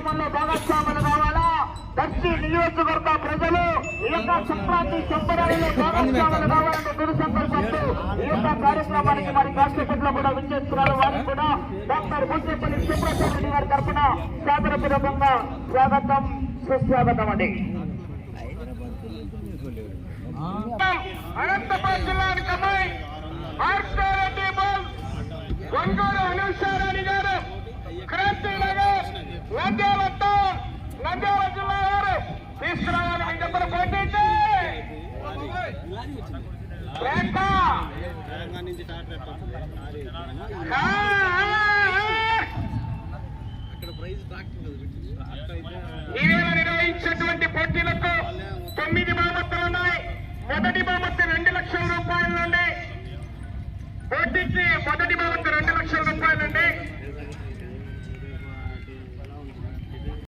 కార్యక్రమంలో భాగస్వాములు కావాలా? దక్షి నియోజకవర్గ ప్రజలు ఈ యొక్క సంక్రాంతి సంబరాలలో భాగస్వాములు కావాలంటే గురు సంకల్పంతో ఈ యొక్క కార్యక్రమానికి మరి కాసేపట్లో కూడా విచ్చేస్తున్నారు. వారికి కూడా డాక్టర్ మున్సిపల్ సుబ్రహ్మణ్య రెడ్డి గారి తరఫున సాదరపూర్వకంగా స్వాగతం సుస్వాగతం అండి. అనంతపురం జిల్లానికి అమ్మాయి ఆర్సారెడ్డి బాల్ ఒంగోలు అనుసారాణి గారు క్రాంతి నగర్ రేఖ నిర్వహించినటువంటి పోటీలకు తొమ్మిది బాబత్తులు ఉన్నాయి. మొదటి బాబత్తు రెండు